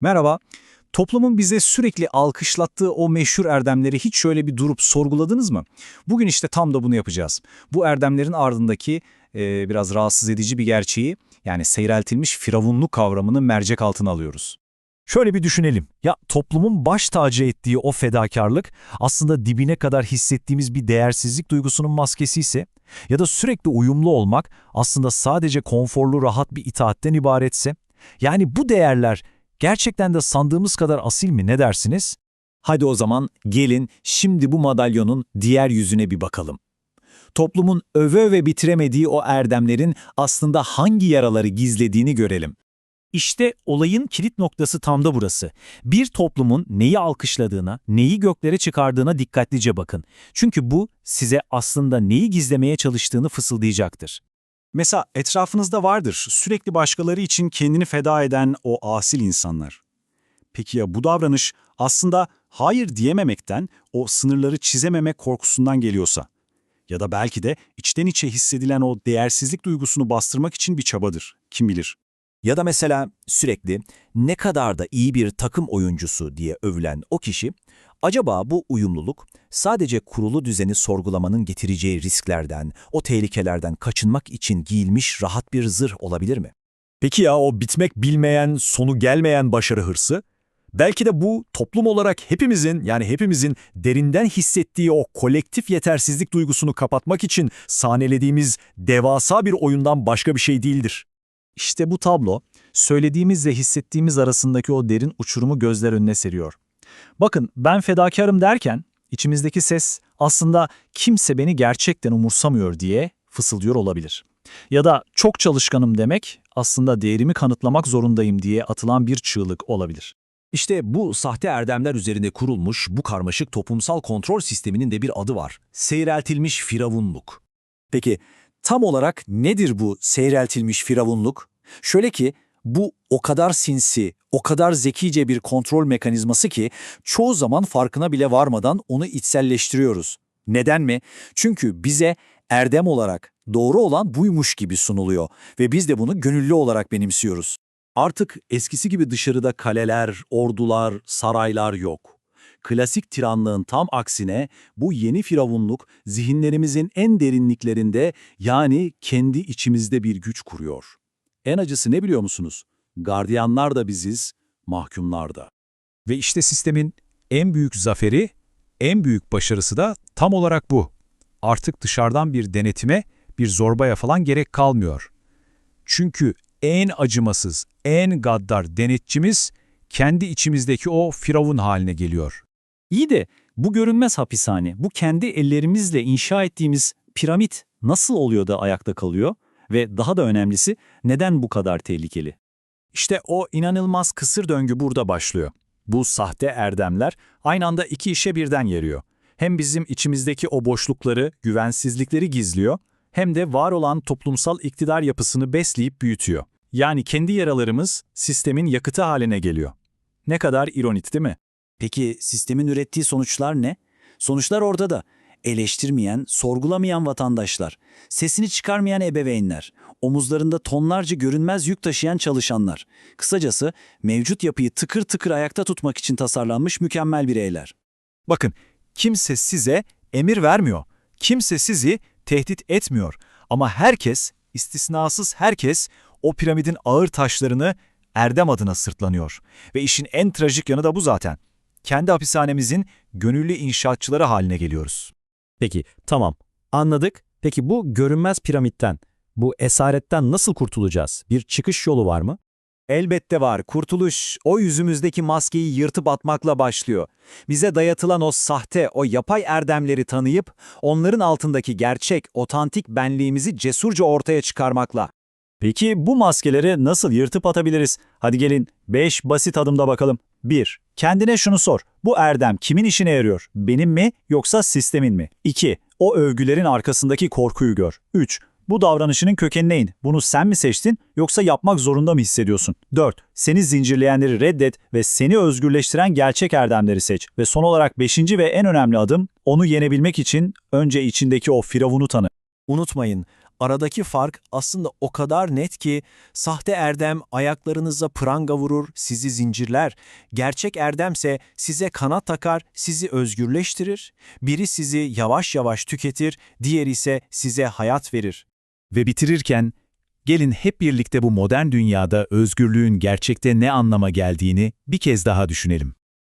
Merhaba. Toplumun bize sürekli alkışlattığı o meşhur erdemleri hiç şöyle bir durup sorguladınız mı? Bugün işte tam da bunu yapacağız. Bu erdemlerin ardındaki e, biraz rahatsız edici bir gerçeği yani seyreltilmiş firavunluk kavramını mercek altına alıyoruz. Şöyle bir düşünelim. Ya toplumun baş tacı ettiği o fedakarlık aslında dibine kadar hissettiğimiz bir değersizlik duygusunun maskesi ise ya da sürekli uyumlu olmak aslında sadece konforlu rahat bir itaatten ibaretse yani bu değerler gerçekten de sandığımız kadar asil mi ne dersiniz? Hadi o zaman gelin şimdi bu madalyonun diğer yüzüne bir bakalım. Toplumun öve öve bitiremediği o erdemlerin aslında hangi yaraları gizlediğini görelim. İşte olayın kilit noktası tam da burası. Bir toplumun neyi alkışladığına, neyi göklere çıkardığına dikkatlice bakın. Çünkü bu size aslında neyi gizlemeye çalıştığını fısıldayacaktır. Mesela etrafınızda vardır sürekli başkaları için kendini feda eden o asil insanlar. Peki ya bu davranış aslında hayır diyememekten, o sınırları çizememek korkusundan geliyorsa? Ya da belki de içten içe hissedilen o değersizlik duygusunu bastırmak için bir çabadır, kim bilir. Ya da mesela sürekli ne kadar da iyi bir takım oyuncusu diye övülen o kişi, acaba bu uyumluluk sadece kurulu düzeni sorgulamanın getireceği risklerden, o tehlikelerden kaçınmak için giyilmiş rahat bir zırh olabilir mi? Peki ya o bitmek bilmeyen, sonu gelmeyen başarı hırsı? Belki de bu toplum olarak hepimizin yani hepimizin derinden hissettiği o kolektif yetersizlik duygusunu kapatmak için sahnelediğimiz devasa bir oyundan başka bir şey değildir. İşte bu tablo, söylediğimizle hissettiğimiz arasındaki o derin uçurumu gözler önüne seriyor. Bakın ben fedakarım derken içimizdeki ses aslında kimse beni gerçekten umursamıyor diye fısıldıyor olabilir. Ya da çok çalışkanım demek aslında değerimi kanıtlamak zorundayım diye atılan bir çığlık olabilir. İşte bu sahte erdemler üzerinde kurulmuş bu karmaşık toplumsal kontrol sisteminin de bir adı var. Seyreltilmiş firavunluk. Peki tam olarak nedir bu seyreltilmiş firavunluk? Şöyle ki bu o kadar sinsi, o kadar zekice bir kontrol mekanizması ki çoğu zaman farkına bile varmadan onu içselleştiriyoruz. Neden mi? Çünkü bize erdem olarak doğru olan buymuş gibi sunuluyor ve biz de bunu gönüllü olarak benimsiyoruz. Artık eskisi gibi dışarıda kaleler, ordular, saraylar yok. Klasik tiranlığın tam aksine bu yeni firavunluk zihinlerimizin en derinliklerinde yani kendi içimizde bir güç kuruyor. En acısı ne biliyor musunuz? Gardiyanlar da biziz, mahkumlar da. Ve işte sistemin en büyük zaferi, en büyük başarısı da tam olarak bu. Artık dışarıdan bir denetime, bir zorbaya falan gerek kalmıyor. Çünkü en acımasız, en gaddar denetçimiz kendi içimizdeki o firavun haline geliyor. İyi de bu görünmez hapishane, bu kendi ellerimizle inşa ettiğimiz piramit nasıl oluyor da ayakta kalıyor? Ve daha da önemlisi neden bu kadar tehlikeli? İşte o inanılmaz kısır döngü burada başlıyor. Bu sahte erdemler aynı anda iki işe birden yarıyor. Hem bizim içimizdeki o boşlukları, güvensizlikleri gizliyor, hem de var olan toplumsal iktidar yapısını besleyip büyütüyor. Yani kendi yaralarımız sistemin yakıtı haline geliyor. Ne kadar ironik değil mi? Peki sistemin ürettiği sonuçlar ne? Sonuçlar ortada. Eleştirmeyen, sorgulamayan vatandaşlar, sesini çıkarmayan ebeveynler, omuzlarında tonlarca görünmez yük taşıyan çalışanlar. Kısacası mevcut yapıyı tıkır tıkır ayakta tutmak için tasarlanmış mükemmel bireyler. Bakın, kimse size emir vermiyor. Kimse sizi tehdit etmiyor. Ama herkes, istisnasız herkes o piramidin ağır taşlarını erdem adına sırtlanıyor. Ve işin en trajik yanı da bu zaten. Kendi hapishanemizin gönüllü inşaatçıları haline geliyoruz. Peki tamam anladık. Peki bu görünmez piramitten, bu esaretten nasıl kurtulacağız? Bir çıkış yolu var mı? Elbette var. Kurtuluş o yüzümüzdeki maskeyi yırtıp atmakla başlıyor. Bize dayatılan o sahte, o yapay erdemleri tanıyıp onların altındaki gerçek, otantik benliğimizi cesurca ortaya çıkarmakla. Peki bu maskeleri nasıl yırtıp atabiliriz? Hadi gelin 5 basit adımda bakalım. 1. Kendine şunu sor. Bu erdem kimin işine yarıyor? Benim mi yoksa sistemin mi? 2. O övgülerin arkasındaki korkuyu gör. 3. Bu davranışının kökeni neyin? Bunu sen mi seçtin yoksa yapmak zorunda mı hissediyorsun? 4. Seni zincirleyenleri reddet ve seni özgürleştiren gerçek erdemleri seç. Ve son olarak 5. ve en önemli adım onu yenebilmek için önce içindeki o firavunu tanı. Unutmayın, Aradaki fark aslında o kadar net ki sahte erdem ayaklarınıza pranga vurur, sizi zincirler. Gerçek erdemse size kanat takar, sizi özgürleştirir. Biri sizi yavaş yavaş tüketir, diğeri ise size hayat verir. Ve bitirirken, gelin hep birlikte bu modern dünyada özgürlüğün gerçekte ne anlama geldiğini bir kez daha düşünelim.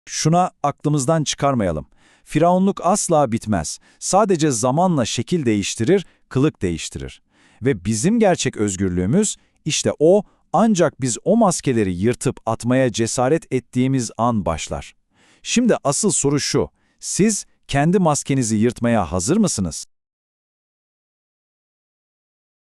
Şuna aklımızdan çıkarmayalım. Firavunluk asla bitmez. Sadece zamanla şekil değiştirir, kılık değiştirir. Ve bizim gerçek özgürlüğümüz işte o ancak biz o maskeleri yırtıp atmaya cesaret ettiğimiz an başlar. Şimdi asıl soru şu. Siz kendi maskenizi yırtmaya hazır mısınız?